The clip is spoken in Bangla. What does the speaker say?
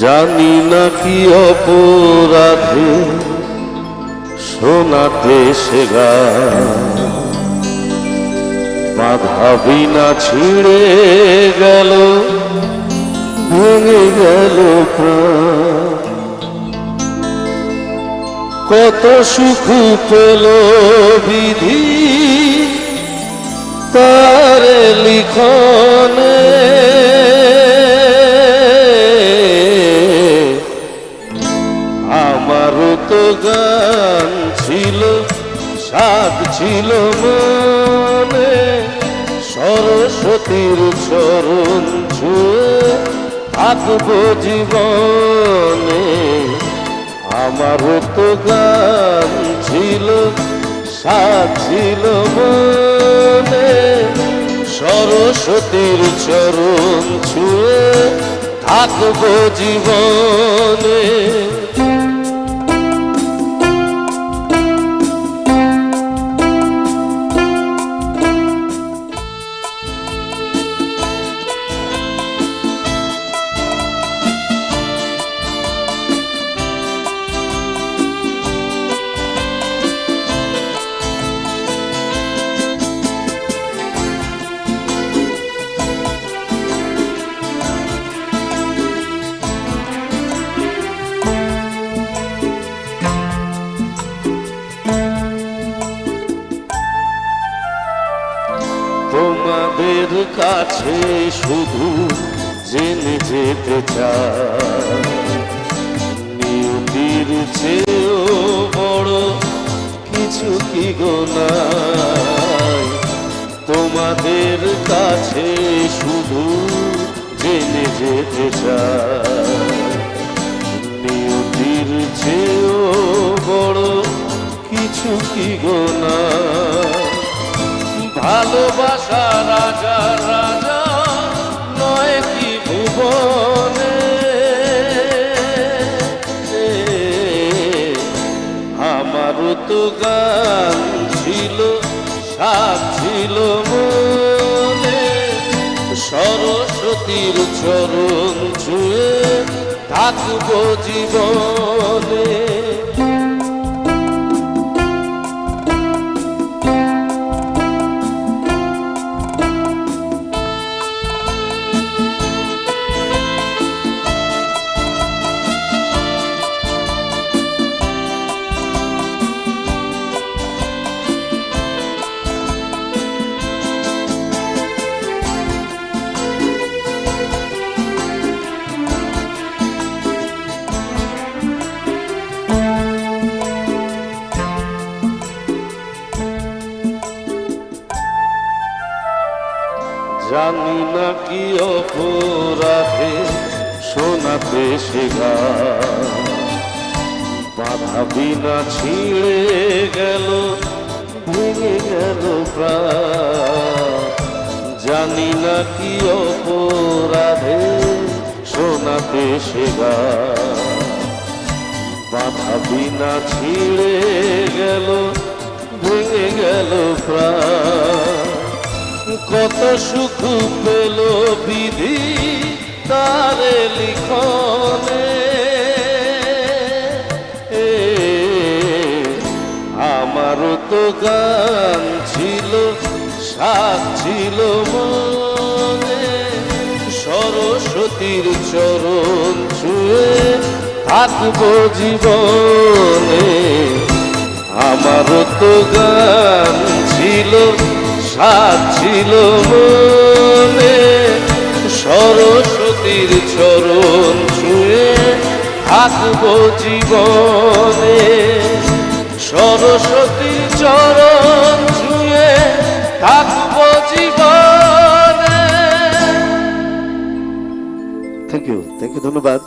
জানি না কি অপরাধে শোনাতে সে বাধা বিনা ছিঁড়ে গেল, ভেঙে গেল কত সুখ পেল বিধি, তার লিখনে ছিল মনে সরস্বতীর চরণ ছুঁয়ে থাকব জীবনে। আমারও তো গান ছিল সাদ ছিল মনে সরস্বতীর চরণ ছুঁয়ে থাকব জীবনে। তোমাদের কাছে শুধু জেনে যেতে চাই। চেয়েও বড় কিছু কি গো নাই? তোমাদের কাছে শুধু জেনে যেতে চাই। চেয়েও বড় কিছু কি গো চরণ ছুঁয়ে থাকব জীবনে। জানি না কি অপরাধে শোনাতে গান। বাধা বিনা ছিঁড়ে গেল, ভেঙে গেল জানি না কি অপরাধে শোনাতে গান। বাধা বিনা ছিঁড়ে গেল, ভেঙে গেল প্রাণ কত সুখ পেল বিধি তার লিখনে। এ, আমারও তো গান ছিল সাত ছিল মনে। সরস্বতীর চরণ ছুঁয়ে থাকব জীবনে। আমারও তো গান ছিল সাত ছিল মনে সরস্বতীর চরণ ছুঁয়ে থাকব জীবনে। সরস্বতীর চরণ ছুঁয়ে থাকব জীবনে। থ্যাংক ইউ থ্যাংক ইউ ধন্যবাদ।